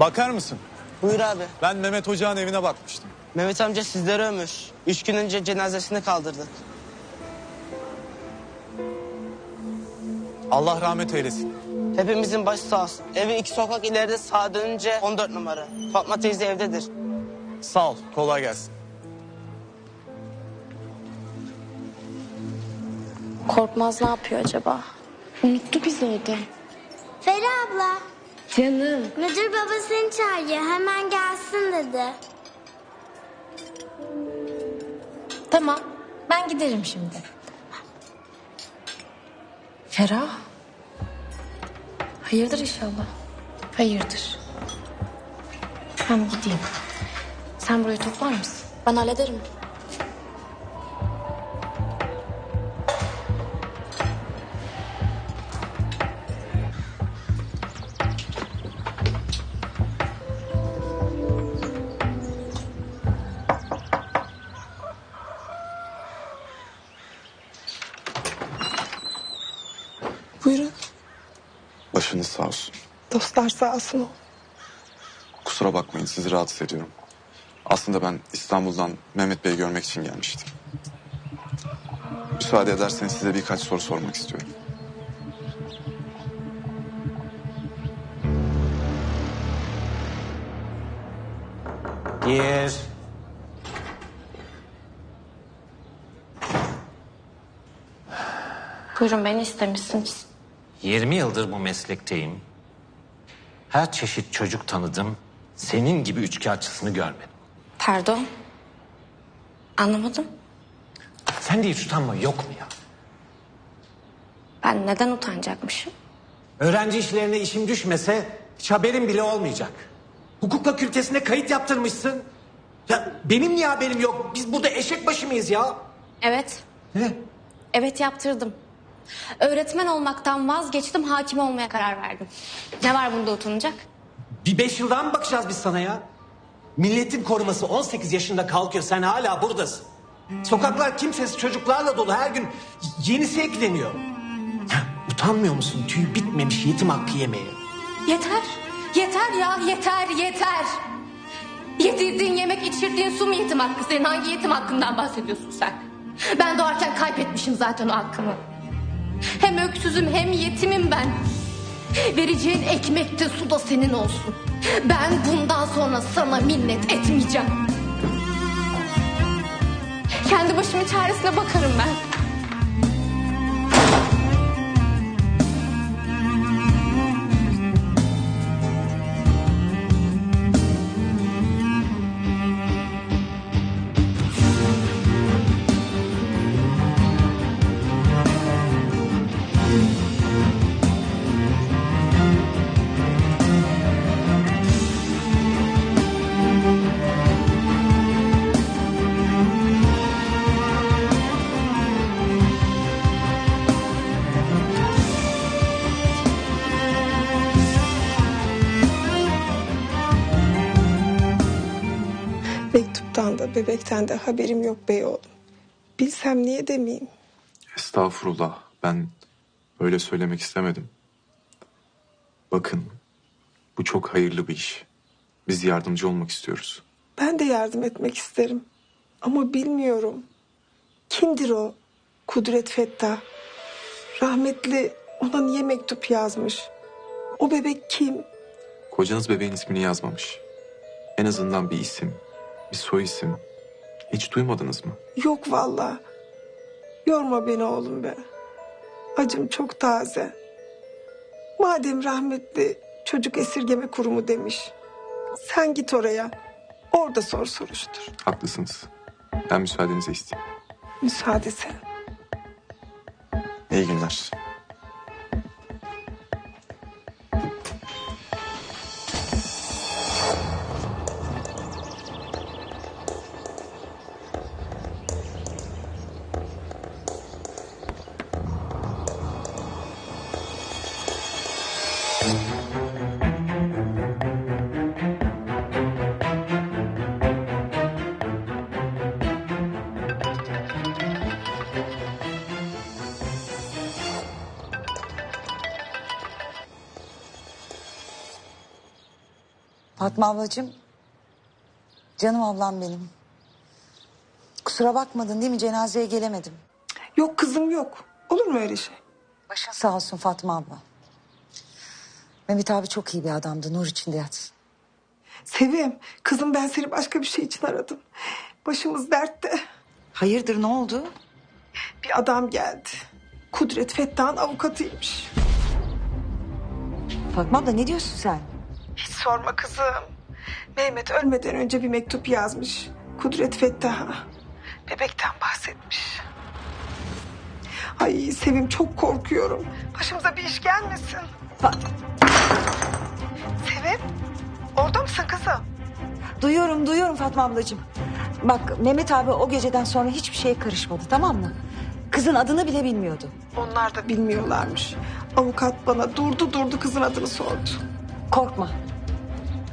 Bakar mısın? Buyur abi. Ben Mehmet Hoca'nın evine bakmıştım. Mehmet amca sizleri ömür. Üç gün önce cenazesini kaldırdık. Allah rahmet eylesin. Hepimizin başı sağ olsun. Evi iki sokak ileride sağa dönünce 14 numara. Fatma teyze evdedir. Sağ ol. Kolay gelsin. Korkmaz ne yapıyor acaba? Unuttu bizi o da. Feri abla, Canım. müdür baba seni çağırıyor. Hemen gelsin dedi. Tamam ben giderim şimdi. Ferah. Hayırdır inşallah. Hayırdır. Ben gideyim. Sen burayı toplar mısın? Ben hallederim. Dostlar sağ olsun. Kusura bakmayın sizi rahatsız ediyorum. Aslında ben İstanbul'dan Mehmet Bey'i görmek için gelmiştim. Müsaade ederseniz size birkaç soru sormak istiyorum. Gir. Buyurun beni istemişsiniz. 20 yıldır bu meslekteyim. Her çeşit çocuk tanıdım. Senin gibi üçkağıtçısını görmedim. Pardon. Anlamadım. Sen de hiç utanma yok mu ya? Ben neden utanacakmışım? Öğrenci işlerine işim düşmese hiç haberim bile olmayacak. Hukuk fakültesine kayıt yaptırmışsın. Ya benim niye haberim yok? Biz burada eşek başı mıyız ya? Evet. Ne? Evet yaptırdım. Öğretmen olmaktan vazgeçtim, hakim olmaya karar verdim. Ne var bunda utanacak? Bir beş yıldan mı bakacağız biz sana ya? Milletin koruması 18 yaşında kalkıyor. Sen hala buradasın. Sokaklar kimsesiz çocuklarla dolu. Her gün yenisi ekleniyor. Ya, utanmıyor musun tüy bitmemiş yetim hakkı yemeye? Yeter. Yeter ya, yeter, yeter. Yedirdiğin yemek, içirdiğin su mu yetim hakkı? Senin hangi yetim hakkından bahsediyorsun sen? Ben doğarken kaybetmişim zaten o hakkımı. Hem öksüzüm hem yetimim ben. Vereceğin ekmek de su da senin olsun. Ben bundan sonra sana minnet etmeyeceğim. Kendi başımın çaresine bakarım ben. Bebekten de haberim yok bey oğlum. Bilsem niye demeyeyim. Estağfurullah. Ben öyle söylemek istemedim. Bakın bu çok hayırlı bir iş. Biz yardımcı olmak istiyoruz. Ben de yardım etmek isterim. Ama bilmiyorum. Kimdir o? Kudret Fettah. Rahmetli ona niye mektup yazmış? O bebek kim? Kocanız bebeğin ismini yazmamış. En azından bir isim, bir soy isim. Hiç duymadınız mı? Yok vallahi. Yorma beni oğlum be. Acım çok taze. Madem rahmetli çocuk esirgeme kurumu demiş. Sen git oraya. Orada sor soruştur. Haklısınız. Ben müsaadenizi isteyeyim. Müsaade sen. İyi günler. Fatma ablacığım. Canım ablam benim. Kusura bakmadın değil mi cenazeye gelemedim. Yok kızım yok. Olur mu öyle şey? Başın sağ olsun Fatma abla. Mehmet abi çok iyi bir adamdı. Nur içinde yatsın. Sevim, kızım ben seni başka bir şey için aradım. Başımız dertte. Hayırdır ne oldu? Bir adam geldi. Kudret Fettah'ın avukatıymış. Fatma abla ne diyorsun sen? Hiç sorma kızım. Mehmet ölmeden önce bir mektup yazmış. Kudret Fettah'a. Bebekten bahsetmiş. Ay Sevim çok korkuyorum. Başımıza bir iş gelmesin. Sevim, orada mısın kızım? Duyuyorum duyuyorum Fatma ablacığım. Bak Mehmet abi o geceden sonra hiçbir şeye karışmadı tamam mı? Kızın adını bile bilmiyordu. Onlar da bilmiyorlarmış. Avukat bana durdu durdu kızın adını sordu. Korkma.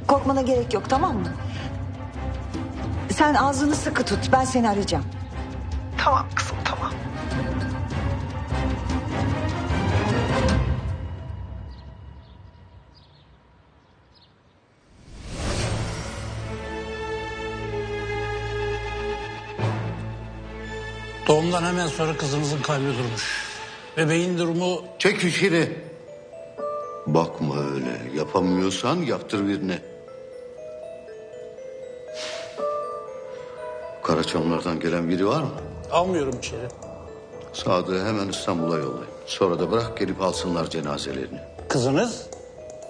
Korkmana gerek yok tamam mı? Sen ağzını sıkı tut ben seni arayacağım. Tamam kızım Doğumdan hemen sonra kızımızın kalbi durmuş. Bebeğin durumu Çek fişini. Bakma öyle. Yapamıyorsan yaptır birine. Karaçamlardan gelen biri var mı? almıyorum içeri. Sadık'ı hemen İstanbul'a yollayın. Sonra da bırak gelip alsınlar cenazelerini. Kızınız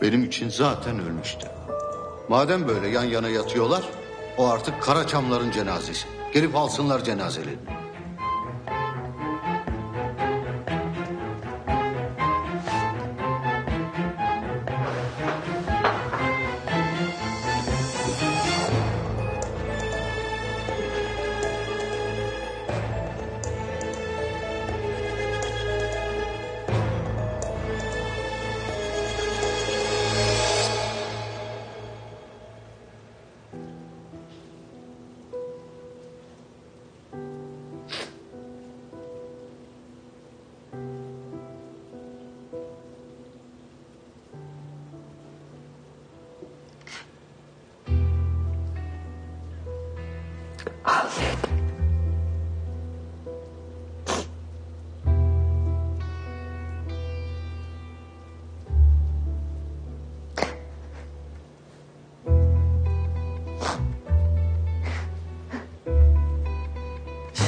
Benim için zaten ölmüştü. Madem böyle yan yana yatıyorlar, o artık Karaçamların cenazesi. Gelip alsınlar cenazelerini.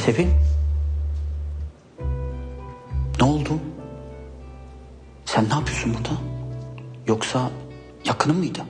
Sevim. Ne oldu? Sen ne yapıyorsun burada? Yoksa yakının mıydı?